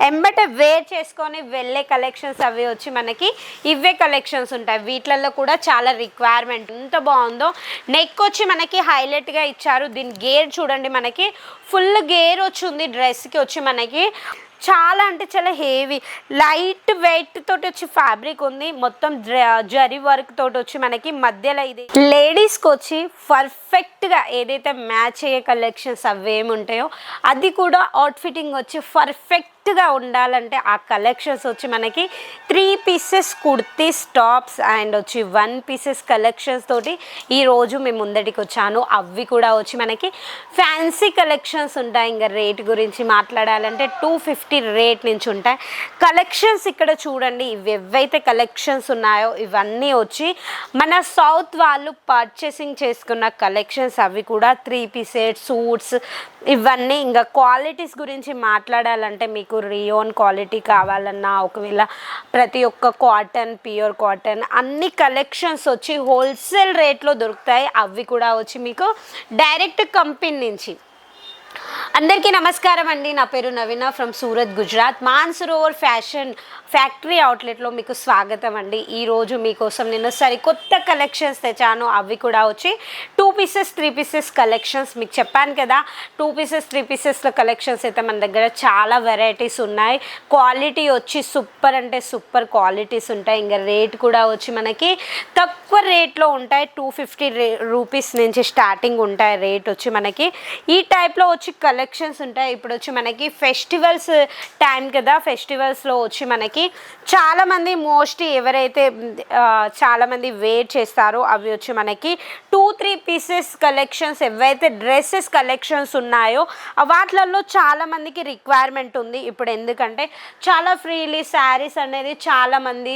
వెంబట wear చేసుకొని వెళ్ళే collections అవి వచ్చి మనకి ఇవే కలెక్షన్స్ ఉంటాయి. వీటిలలో కూడా చాలా రిక్వైర్మెంట్ ఎంత బాగుందో. నెక్ వచ్చి మనకి హైలైట్గా ఇచ్చారు. దీని గేర్ చూడండి మనకి. ఫుల్ గేర్ వచ్చింది డ్రెస్కి వచ్చి మనకి. చాలా అంటే చాలా హెవీ లైట్ వెయిట్ తోటి వచ్చి ఫ్యాబ్రిక్ ఉంది. మొత్తం జరీ వర్క్ తోటి వచ్చి మనకి మధ్యలో ఇది. లేడీస్కి వచ్చి పర్ఫెక్ట్గా ఏదైతే మ్యాచ్ అయ్యే కలెక్షన్స్ అవేమి ఉంటాయో అది కూడా అవుట్ ఫిట్టింగ్ వచ్చి పర్ఫెక్ట్ పర్ఫెక్ట్గా ఉండాలంటే ఆ కలెక్షన్స్ వచ్చి మనకి three pieces kurtis tops and వచ్చి వన్ పీసెస్ కలెక్షన్స్ తోటి ఈరోజు మేము ముందటికి వచ్చాను. అవి కూడా వచ్చి మనకి ఫ్యాన్సీ కలెక్షన్స్ ఉంటాయి. ఇంకా రేట్ గురించి మాట్లాడాలంటే టూ ఫిఫ్టీ రేట్ నుంచి ఉంటాయి. కలెక్షన్స్ ఇక్కడ చూడండి. ఇవి ఎవైతే కలెక్షన్స్ ఉన్నాయో ఇవన్నీ వచ్చి మన సౌత్ వాళ్ళు పర్చేసింగ్ చేసుకున్న కలెక్షన్స్ అవి కూడా త్రీ పీసెస్ సూట్స్ ఇవన్నీ. ఇంకా క్వాలిటీస్ గురించి మాట్లాడాలంటే మీకు రియోన్ క్వాలిటీ కావాలన్నా ఒకవేళ ప్రతి ఒక్క కాటన్ ప్యూర్ కాటన్ అన్ని కలెక్షన్స్ వచ్చి హోల్సేల్ రేట్లో దొరుకుతాయి. అవి కూడా వచ్చి మీకు డైరెక్ట్ కంపెనీ నుంచి. అందరికీ నమస్కారం అండి. నా పేరు Naveena from Surat Gujarat. Mansarovar fashion factory అవుట్లెట్లో మీకు స్వాగతం అండి. ఈరోజు మీకోసం నేను సరికొత్త కలెక్షన్స్ తెచ్చాను. అవి కూడా వచ్చి two pieces three pieces collections మీకు చెప్పాను కదా టూ పీసెస్ త్రీ పీసెస్లో కలెక్షన్స్ అయితే మన దగ్గర చాలా వెరైటీస్ ఉన్నాయి. క్వాలిటీ వచ్చి సూపర్ అంటే సూపర్ క్వాలిటీస్ ఉంటాయి. ఇంకా రేట్ కూడా వచ్చి మనకి తక్కువ రేట్లో ఉంటాయి. టూ ఫిఫ్టీ రూపీస్ నుంచి స్టార్టింగ్ ఉంటాయి రేట్ వచ్చి మనకి. ఈ టైప్లో వచ్చి కలెక్షన్స్ ఉంటాయి. ఇప్పుడు వచ్చి మనకి ఫెస్టివల్స్ టైం కదా ఫెస్టివల్స్లో వచ్చి మనకి చాలామంది మోస్ట్లీ ఎవరైతే చాలామంది వేర్ చేస్తారో అవి వచ్చి మనకి టూ త్రీ పీసెస్ కలెక్షన్స్ ఏవైతే డ్రెస్సెస్ కలెక్షన్స్ ఉన్నాయో వాటిలలో చాలామందికి రిక్వైర్మెంట్ ఉంది. ఇప్పుడు ఎందుకంటే చాలా ఫ్రీలీ శారీస్ అనేది చాలామంది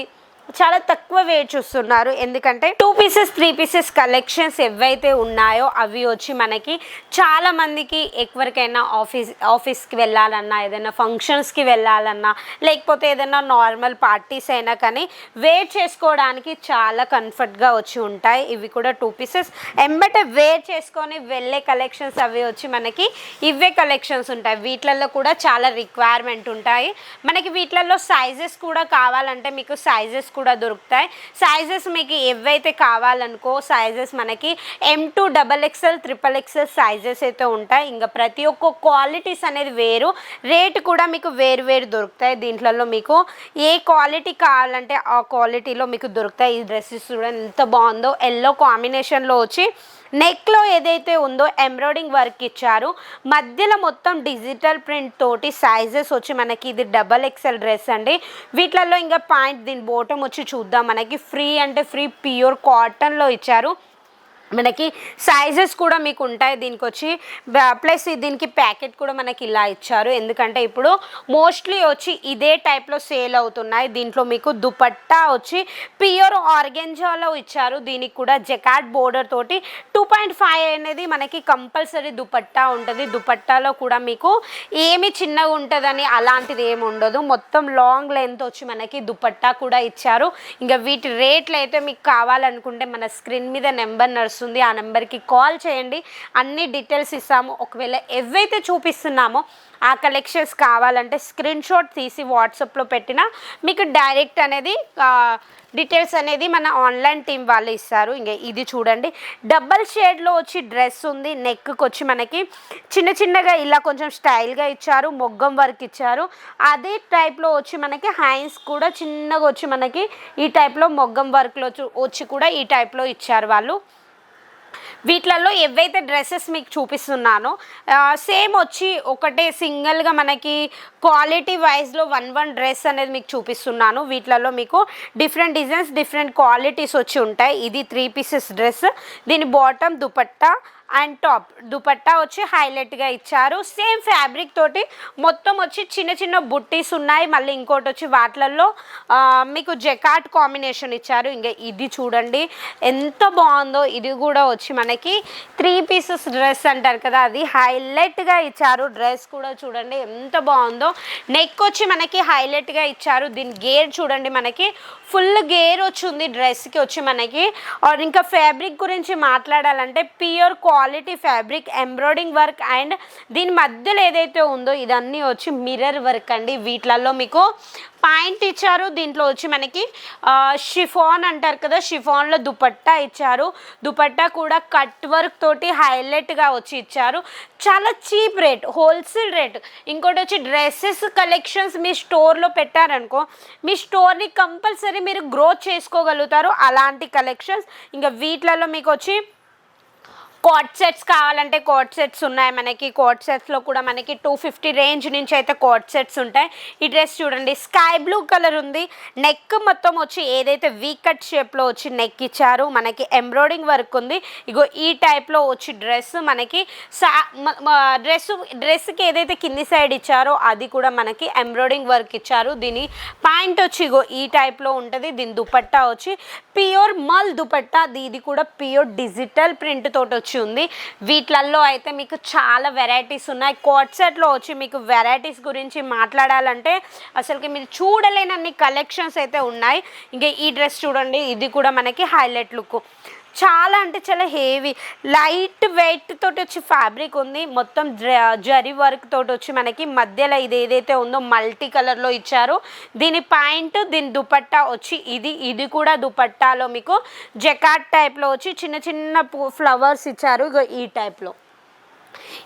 చాలా తక్కువ వేట్ చూస్తున్నారు. ఎందుకంటే two pieces three pieces collections ఏవైతే ఉన్నాయో అవి వచ్చి మనకి చాలా మందికి ఎక్కడికైనా ఆఫీస్ ఆఫీస్కి వెళ్ళాలన్నా ఏదైనా ఫంక్షన్స్కి వెళ్ళాలన్నా లేకపోతే ఏదైనా నార్మల్ పార్టీస్ అయినా కానీ వేర్ చేసుకోవడానికి చాలా కంఫర్ట్గా వచ్చి ఉంటాయి. ఇవి కూడా టూ పీసెస్ ఎంబటే వేర్ చేసుకొని వెళ్ళే కలెక్షన్స్ అవి వచ్చి మనకి ఇవే కలెక్షన్స్ ఉంటాయి. వీటిలలో కూడా చాలా రిక్వైర్మెంట్ ఉంటాయి. మనకి వీటిలలో సైజెస్ కూడా కావాలంటే మీకు సైజెస్ కూడా దొరుకుతాయి. సైజెస్ మీకు ఏవైతే కావాలనుకో సైజెస్ మనకి M two double XL triple XL sizes అయితే ఉంటాయి. ఇంకా ప్రతి ఒక్క క్వాలిటీస్ అనేది వేరు. రేట్ కూడా మీకు వేరు వేరు దొరుకుతాయి. దీంట్లలో మీకు ఏ క్వాలిటీ కావాలంటే ఆ క్వాలిటీలో మీకు దొరుకుతాయి. ఈ డ్రెస్సెస్ చూడండి ఎంత బాగుందో. ఎల్లో కాంబినేషన్లో వచ్చి నెక్లో ఏదైతే ఉందో ఎంబ్రాయిడింగ్ వర్క్ ఇచ్చారు. మధ్యలో మొత్తం డిజిటల్ ప్రింట్ తోటి సైజెస్ వచ్చి మనకి ఇది డబల్ ఎక్సెల్ డ్రెస్ అండి. వీటిలలో ఇంకా పాయింట్ దీని బోటం వచ్చి చూద్దాం. మనకి ఫ్రీ అంటే ఫ్రీ ప్యూర్ కాటన్లో ఇచ్చారు. మనకి సైజెస్ కూడా మీకు ఉంటాయి దీనికి వచ్చి ప్లస్ దీనికి ప్యాకెట్ కూడా మనకి ఇలా ఇచ్చారు. ఎందుకంటే ఇప్పుడు మోస్ట్లీ వచ్చి ఇదే టైప్లో సేల్ అవుతున్నాయి. దీంట్లో మీకు దుపట్టా వచ్చి ప్యూర్ ఆర్గెంజాలో ఇచ్చారు. దీనికి కూడా జకాట్ బోర్డర్ తోటి టూ పాయింట్ ఫైవ్ అనేది మనకి కంపల్సరీ దుపట్టా ఉంటుంది. దుపట్టాలో కూడా మీకు ఏమి చిన్నగా ఉంటుందని అలాంటిది ఏమి ఉండదు. మొత్తం లాంగ్ లెంత్ వచ్చి మనకి దుపట్టా కూడా ఇచ్చారు. ఇంకా వీటి రేట్లు అయితే మీకు కావాలనుకుంటే మన స్క్రీన్ మీద నెంబర్ నడుస్తుంది. ఆ నెంబర్కి కాల్ చేయండి. అన్ని డీటెయిల్స్ ఇస్తాము. ఒకవేళ ఏవైతే చూపిస్తున్నామో ఆ కలెక్షన్స్ కావాలంటే స్క్రీన్ షాట్ తీసి వాట్సాప్లో పెట్టినా మీకు డైరెక్ట్ అనేది డీటెయిల్స్ అనేది మన ఆన్లైన్ టీం వాళ్ళు ఇస్తారు. ఇంకా ఇది చూడండి. డబల్ షేడ్లో వచ్చి డ్రెస్ ఉంది. నెక్కి వచ్చి మనకి చిన్న చిన్నగా ఇలా కొంచెం స్టైల్గా ఇచ్చారు. మొగ్గం వర్క్ ఇచ్చారు. అదే టైప్లో వచ్చి మనకి హ్యాండ్స్ కూడా చిన్నగా వచ్చి మనకి ఈ టైప్లో మొగ్గం వర్క్లో చూ- వచ్చి కూడా ఈ టైప్లో ఇచ్చారు వాళ్ళు. వీటిలలో ఏవైతే డ్రెస్సెస్ మీకు చూపిస్తున్నానో సేమ్ వచ్చి ఒకటే సింగిల్గా మనకి క్వాలిటీ వైజ్లో వన్ వన్ డ్రెస్ అనేది మీకు చూపిస్తున్నాను. వీటిలలో మీకు డిఫరెంట్ డిజైన్స్ డిఫరెంట్ క్వాలిటీస్ వచ్చి ఉంటాయి. ఇది త్రీ పీసెస్ డ్రెస్. దీని bottom dupatta and top. Dupatta వచ్చి హైలైట్గా ఇచ్చారు. సేమ్ ఫ్యాబ్రిక్ తోటి మొత్తం వచ్చి చిన్న చిన్న బుట్టీస్ ఉన్నాయి. మళ్ళీ ఇంకోటి వచ్చి వాటిలలో మీకు జకాట్ కాంబినేషన్ ఇచ్చారు. ఇంకా ఇది చూడండి ఎంత బాగుందో. ఇది కూడా వచ్చి మనకి త్రీ పీసెస్ డ్రెస్ అంటారు కదా అది హైలైట్గా ఇచ్చారు. డ్రెస్ కూడా చూడండి ఎంత బాగుందో. నెక్ వచ్చి మనకి హైలైట్గా ఇచ్చారు. దీని గేర్ చూడండి మనకి. ఫుల్ గేర్ వచ్చింది డ్రెస్కి వచ్చి మనకి. ఆర్ ఇంకా ఫ్యాబ్రిక్ గురించి మాట్లాడాలంటే pure quality fabric embroidering work and దీని మధ్యలో ఏదైతే ఉందో ఇదన్నీ వచ్చి మిర్రర్ వర్క్ అండి. వీటిలలో మీకు పాయింట్ ఇచ్చారు. దీంట్లో వచ్చి మనకి షిఫాన్ అంటారు కదా షిఫాన్లో దుపట్టా ఇచ్చారు. దుపట్టా కూడా కట్ వర్క్ తోటి హైలైట్గా వచ్చి ఇచ్చారు. చాలా చీప్ రేట్ హోల్సేల్ రేట్. ఇంకోటి వచ్చి డ్రెస్సెస్ కలెక్షన్స్ మీ స్టోర్లో పెట్టారనుకో మీ స్టోర్ని కంపల్సరీ మీరు గ్రోత్ చేసుకోగలుగుతారు అలాంటి కలెక్షన్స్. ఇంకా వీటిలలో మీకు వచ్చి కోట్ సెట్స్ కావాలంటే కోట్ సెట్స్ ఉన్నాయి మనకి. కోట్ సెట్స్లో కూడా మనకి టూ ఫిఫ్టీ రేంజ్ నుంచి అయితే కోట్ సెట్స్ ఉంటాయి. ఈ డ్రెస్ చూడండి స్కై బ్లూ కలర్ ఉంది. నెక్ మొత్తం వచ్చి ఏదైతే వీ కట్ షేప్లో వచ్చి నెక్ ఇచ్చారు మనకి ఎంబ్రాయిడింగ్ వర్క్ ఉంది. ఇగో ఈ టైప్లో వచ్చి డ్రెస్ మనకి సా డ్రెస్ డ్రెస్కి ఏదైతే కింది సైడ్ ఇచ్చారో అది కూడా మనకి ఎంబ్రాయిడింగ్ వర్క్ ఇచ్చారు. దీని పాయింట్ వచ్చి ఇగో ఈ టైప్లో ఉంటుంది. దీని దుపట్టా వచ్చి ప్యూర్ మల్ దుపట్టా. ఇది కూడా ప్యూర్ డిజిటల్ ప్రింట్ తోటి వచ్చి ఉంది. వీటిలల్లో అయితే మీకు చాలా వెరైటీస్ ఉన్నాయి. కోట్ సెట్లో వచ్చి మీకు వెరైటీస్ గురించి మాట్లాడాలంటే అసలుకి మీరు చూడలేనన్ని కలెక్షన్స్ అయితే ఉన్నాయి. ఇంకా ఈ డ్రెస్ చూడండి. ఇది కూడా మనకి హైలైట్ లుక్ చాలా అంటే చాలా హెవీ. లైట్ వెయిట్ తోటి వచ్చి ఫ్యాబ్రిక్ ఉంది. మొత్తం జరి వర్క్ తోటి వచ్చి మనకి మధ్యలో ఇది ఏదైతే ఉందో మల్టీ కలర్లో ఇచ్చారు. దీని పాయింట్ దీని దుపట్టా వచ్చి ఇది ఇది కూడా దుపట్టాలో మీకు జకాట్ టైప్లో వచ్చి చిన్న చిన్న ఫ్లవర్స్ ఇచ్చారు. ఈ టైప్లో.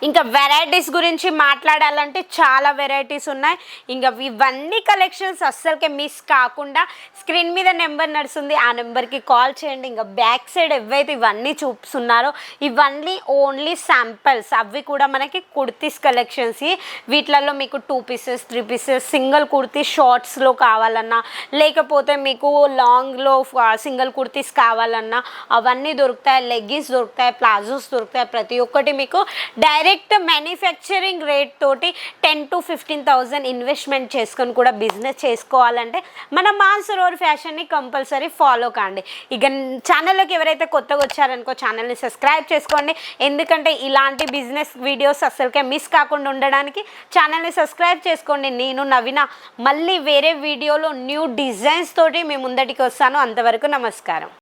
ఇంకా వెరైటీస్ గురించి మాట్లాడాలంటే చాలా వెరైటీస్ ఉన్నాయి. ఇంకా ఇవన్నీ కలెక్షన్స్ అస్సలకే మిస్ కాకుండా స్క్రీన్ మీద నెంబర్ నడుస్తుంది. ఆ నెంబర్కి కాల్ చేయండి. ఇంకా బ్యాక్ సైడ్ ఎవైతే ఇవన్నీ చూపిస్తున్నారో ఇవన్నీ ఓన్లీ శాంపిల్స్ అవి కూడా మనకి కుర్తీస్ కలెక్షన్స్ వీటిలలో మీకు two pieces three pieces single kurti షార్ట్స్లో కావాలన్నా లేకపోతే మీకు లాంగ్లో సింగిల్ కుర్తీస్ కావాలన్నా అవన్నీ దొరుకుతాయి. లెగ్గిన్స్ దొరుకుతాయి ప్లాజోస్ దొరుకుతాయి. ప్రతి ఒక్కటి మీకు డైరెక్ట్ మ్యానుఫ్యాక్చరింగ్ రేట్ తోటి ten to fifteen thousand investment చేసుకొని కూడా బిజినెస్ చేసుకోవాలంటే మన మాన్సరోవర్ ఫ్యాషన్ని కంపల్సరీ ఫాలో కాండి. ఇక ఛానల్లోకి ఎవరైతే కొత్తగా వచ్చారనుకో ఛానల్ని సబ్స్క్రైబ్ చేసుకోండి. ఎందుకంటే ఇలాంటి బిజినెస్ వీడియోస్ అసలుకే మిస్ కాకుండా ఉండడానికి ఛానల్ని సబ్స్క్రైబ్ చేసుకోండి. నేను నవీన మళ్ళీ వేరే వీడియోలో న్యూ డిజైన్స్ తోటి మీ ముందటికి వస్తాను. అంతవరకు నమస్కారం.